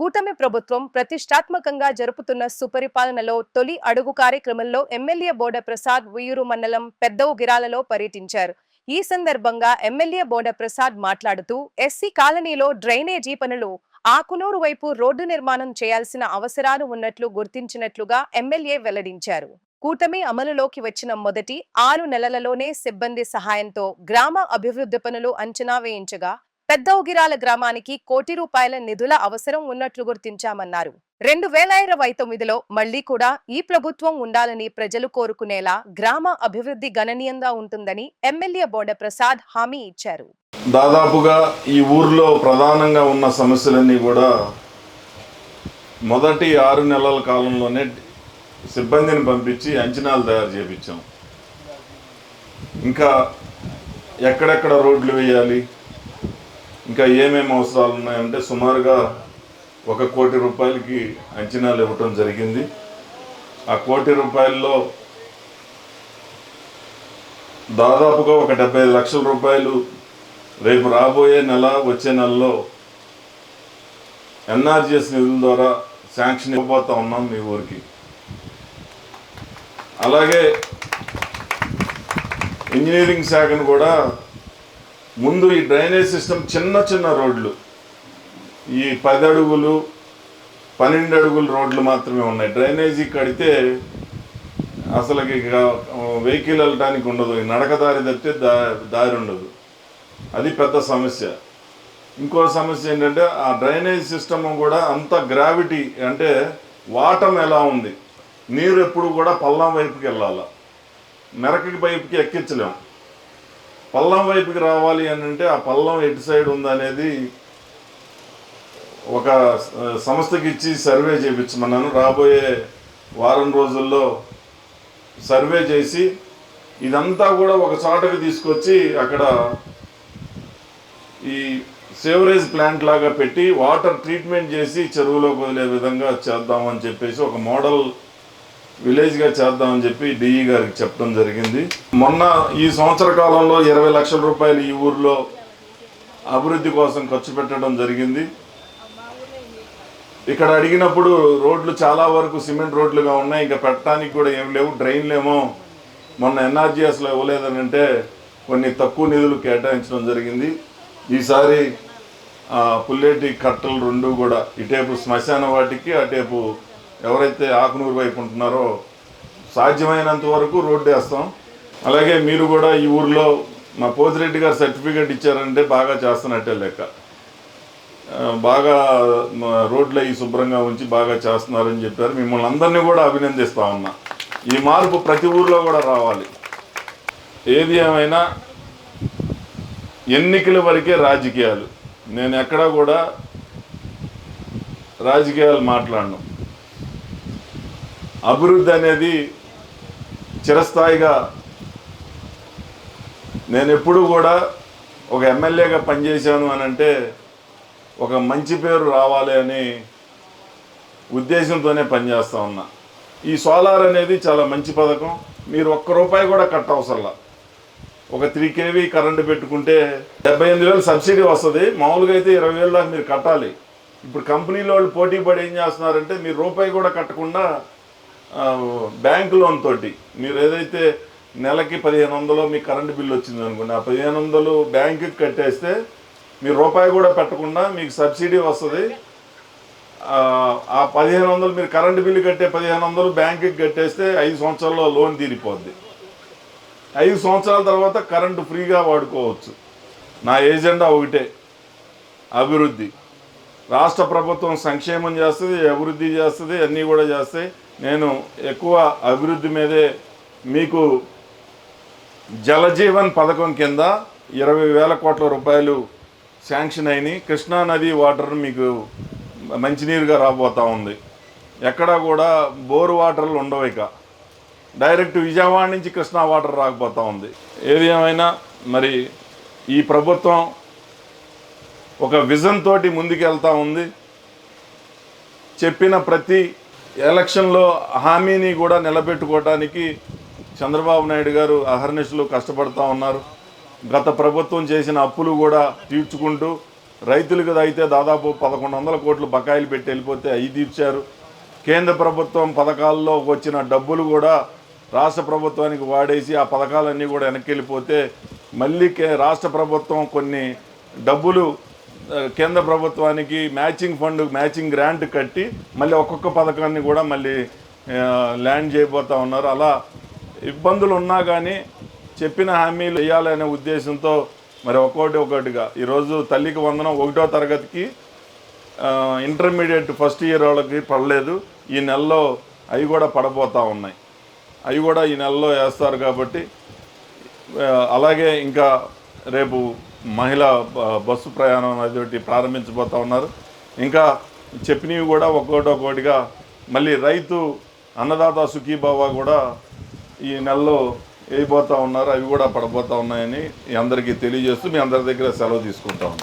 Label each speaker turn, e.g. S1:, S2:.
S1: కూటమి ప్రభుత్వం ప్రతిష్టాత్మకంగా జరుపుతున్న సుపరిపాలనలో తొలి అడుగు కార్యక్రమంలో ఎమ్మెల్యే బోడ ప్రసాద్ ఉయ్యూరు మండలం పెద్ద ఉగిరాలలో పర్యటించారు. ఈ సందర్భంగా ఎమ్మెల్యే బోడ ప్రసాద్ మాట్లాడుతూ ఎస్సీ కాలనీలో డ్రైనేజీ పనులు ఆకునూరు వైపు రోడ్డు నిర్మాణం చేయాల్సిన అవసరాలు ఉన్నట్లు గుర్తించినట్లుగా ఎమ్మెల్యే వెల్లడించారు. కూటమి అమలులోకి వచ్చిన మొదటి ఆరు నెలలలోనే సిబ్బంది సహాయంతో గ్రామ అభివృద్ధి పనులు అంచనా వేయించగా పెద్ద ఉగిరాల గ్రామానికి కోటి రూపాయల నిధుల అవసరం ఉన్నట్లు గుర్తించామన్నారు. రెండు వేల ఇరవై తొమ్మిదిలో మళ్ళీ కూడా ఈ ప్రభుత్వం ఉండాలని ప్రజలు కోరుకునేలా గ్రామ అభివృద్ధి గణనీయంగా ఉంటుందని ఎమ్మెల్యే బోడ ప్రసాద్ హామీ ఇచ్చారు.
S2: దాదాపుగా ఈ ఊర్లో ప్రధానంగా ఉన్న సమస్యలన్నీ కూడా మొదటి ఆరు నెలల కాలంలోనే సిబ్బందిని పంపించి అంచనాలు తయారు చేయించాం ఇంకా ఎక్కడెక్కడ రోడ్లు వేయాలి ఇంకా ఏమేమి అవసరాలు ఉన్నాయంటే సుమారుగా ఒక కోటి రూపాయలకి అంచనాలు ఇవ్వటం జరిగింది. ఆ కోటి రూపాయల్లో దాదాపుగా ఒక డెబ్బై లక్షల రూపాయలు రేపు రాబోయే నెల వచ్చే నెలలో ఎన్ఆర్జిఎస్ నిధుల ద్వారా శాంక్షన్ ఇవ్వబోతా ఉన్నాం మీ ఊరికి. అలాగే ఇంజనీరింగ్ శాఖను కూడా ముందు ఈ డ్రైనేజ్ సిస్టమ్ చిన్న చిన్న రోడ్లు. ఈ పది అడుగులు పన్నెండు అడుగుల రోడ్లు మాత్రమే ఉన్నాయి. డ్రైనేజీ కడితే అసలు వెహికల్ వెళ్ళటానికి ఉండదు. నడక దారి తప్పితే దా దారి ఉండదు. అది పెద్ద సమస్య. ఇంకో సమస్య ఏంటంటే ఆ డ్రైనేజ్ సిస్టమ్ కూడా అంత గ్రావిటీ అంటే వాటం ఎలా ఉంది? నీరు ఎప్పుడు కూడా పల్లం వైపుకి వెళ్ళాలి. మెరకకి వైపుకి ఎక్కించలేం. పల్లం వైపుకి రావాలి అని అంటే ఆ పల్లం ఎటు సైడ్ ఉందనేది ఒక సంస్థకి ఇచ్చి సర్వే చేయించమన్నాను రాబోయే వారం రోజుల్లో సర్వే చేసి ఇదంతా కూడా ఒక చోటకి తీసుకొచ్చి అక్కడ ఈ సేవరేజ్ ప్లాంట్ లాగా పెట్టి వాటర్ ట్రీట్మెంట్ చేసి చెరువులోకి వదిలే విధంగా చేద్దామని చెప్పేసి ఒక మోడల్ విలేజ్గా చేద్దామని చెప్పి డిఈ గారికి చెప్పడం జరిగింది. మొన్న ఈ సంవత్సర కాలంలో ఇరవై లక్షల రూపాయలు ఈ ఊర్లో అభివృద్ధి కోసం ఖర్చు పెట్టడం జరిగింది. ఇక్కడ అడిగినప్పుడు రోడ్లు చాలా వరకు సిమెంట్ రోడ్లుగా ఉన్నాయి. ఇంకా పెట్టడానికి కూడా ఏం లేవు. డ్రైన్లేమో మొన్న ఎన్ఆర్జీఎస్లో ఇవ్వలేదని అంటే కొన్ని తక్కువ నిధులు కేటాయించడం జరిగింది. ఈసారి పుల్లేటి కట్టలు రెండు కూడా ఇటేపు శ్మశాన వాటికి అటేపు ఎవరైతే ఆకునూరు వైపు ఉంటున్నారో సాధ్యమైనంత వరకు రోడ్డు వేస్తాం. అలాగే మీరు కూడా ఈ ఊర్లో మా పోతిరెడ్డి గారు సర్టిఫికేట్ ఇచ్చారంటే బాగా చేస్తున్నట్టే లెక్క. బాగా రోడ్లు అవి శుభ్రంగా ఉంచి బాగా చేస్తున్నారని చెప్పారు. మిమ్మల్ని అందరినీ కూడా అభినందిస్తా ఉన్నా. ఈ మార్పు ప్రతి ఊర్లో కూడా రావాలి. ఏది ఏమైనా ఎన్నికల వరకే రాజకీయాలు. నేను ఎక్కడా కూడా రాజకీయాలు మాట్లాడను. అభివృద్ధి అనేది చిరస్థాయిగా నేను ఎప్పుడు కూడా ఒక ఎమ్మెల్యేగా పనిచేశాను అని అంటే ఒక మంచి పేరు రావాలి అని ఉద్దేశంతోనే పనిచేస్తూ ఉన్నా. ఈ సోలార్ అనేది చాలా మంచి పథకం. మీరు ఒక్క రూపాయి కూడా కట్ అవసరంలా ఒక త్రీ కేవీ కరెంటు పెట్టుకుంటే డెబ్బై ఎనిమిది వేలు సబ్సిడీ వస్తుంది. మామూలుగా అయితే ఇరవై వేలు దాకా మీరు కట్టాలి. ఇప్పుడు కంపెనీలో వాళ్ళు పోటీ పడి ఏం చేస్తున్నారంటే మీరు రూపాయి కూడా కట్టకుండా బ్యాంక్ లోన్ తోటి మీరు ఏదైతే నెలకి పదిహేను వందలు మీకు కరెంటు బిల్లు వచ్చింది అనుకోండి ఆ పదిహేను వందలు బ్యాంకుకి కట్టేస్తే మీరు రూపాయి కూడా పెట్టకుండా మీకు సబ్సిడీ వస్తుంది. ఆ, ఆ పదిహేను వందలు మీరు కరెంటు బిల్లు కట్టే పదిహేను వందలు బ్యాంకుకి కట్టేస్తే ఐదు సంవత్సరాల్లో లోన్ తీరిపోద్ది. ఐదు సంవత్సరాల తర్వాత కరెంటు ఫ్రీగా వాడుకోవచ్చు. నా ఏజెండా ఒకటే అభివృద్ధి. రాష్ట్ర ప్రభుత్వం సంక్షేమం చేస్తుంది అభివృద్ధి చేస్తుంది అన్నీ కూడా చేస్తాయి నేను ఎక్కువ అభివృద్ధి మీదే మీకు జలజీవన్ పథకం కింద ఇరవై వేల కోట్ల రూపాయలు శాంక్షన్ అయినాయి. కృష్ణా నది వాటర్ మీకు మంచినీరుగా రాబోతూ ఉంది. ఎక్కడా కూడా బోరు వాటర్లు ఉండవు ఇక. డైరెక్ట్ విజయవాడ నుంచి కృష్ణా వాటర్ రాకపోతా ఉంది. ఏది ఏమైనా మరి ఈ ప్రభుత్వం ఒక విజన్ తోటి ముందుకెళ్తా ఉంది. చెప్పిన ప్రతి ఎలక్షన్లో హామీని కూడా నిలబెట్టుకోవడానికి చంద్రబాబు నాయుడు గారు అహర్నిశలు కష్టపడుతూ ఉన్నారు. గత ప్రభుత్వం చేసిన అప్పులు కూడా తీర్చుకుంటూ రైతులకు అయితే దాదాపు పదకొండు వందల కోట్లు బకాయిలు పెట్టి వెళ్ళిపోతే అవి తీర్చారు. కేంద్ర ప్రభుత్వం పథకాల్లో వచ్చిన డబ్బులు కూడా రాష్ట్ర ప్రభుత్వానికి వాడేసి ఆ పథకాలన్నీ కూడా వెనక్కి వెళ్ళిపోతే మళ్ళీ కే రాష్ట్ర ప్రభుత్వం కొన్ని డబ్బులు కేంద్ర ప్రభుత్వానికి మ్యాచింగ్ ఫండ్ మ్యాచింగ్ గ్రాంట్ కట్టి మళ్ళీ ఒక్కొక్క పథకాన్ని కూడా మళ్ళీ ల్యాండ్ చేయబోతూ ఉన్నారు. అలా ఇబ్బందులు ఉన్నా కానీ చెప్పిన హామీలు వేయాలనే ఉద్దేశంతో మరి ఒక్కోటి ఒకటిగా ఈరోజు తల్లికి వందనం ఒకటో తరగతికి ఇంటర్మీడియట్ ఫస్ట్ ఇయర్ వాళ్ళకి పడలేదు. ఈ నెలలో అవి కూడా పడబోతూ ఉన్నాయి. అవి కూడా ఈ నెలలో వేస్తారు కాబట్టి అలాగే ఇంకా రేపు మహిళా బ- బస్సు ప్రయాణం అనేటువంటి ప్రారంభించబోతూ ఉన్నారు. ఇంకా చెప్పినవి కూడా ఒక్కొక్కటి ఒక్కొక్కటిగా మళ్ళీ రైతు అన్నదాత సుఖీబాబా కూడా ఈ నెలలో వేయబోతూ ఉన్నారు. అవి కూడా పడబోతూ ఉన్నాయని అందరికీ తెలియజేస్తూ మీ అందరి దగ్గర సెలవు తీసుకుంటా ఉన్నాను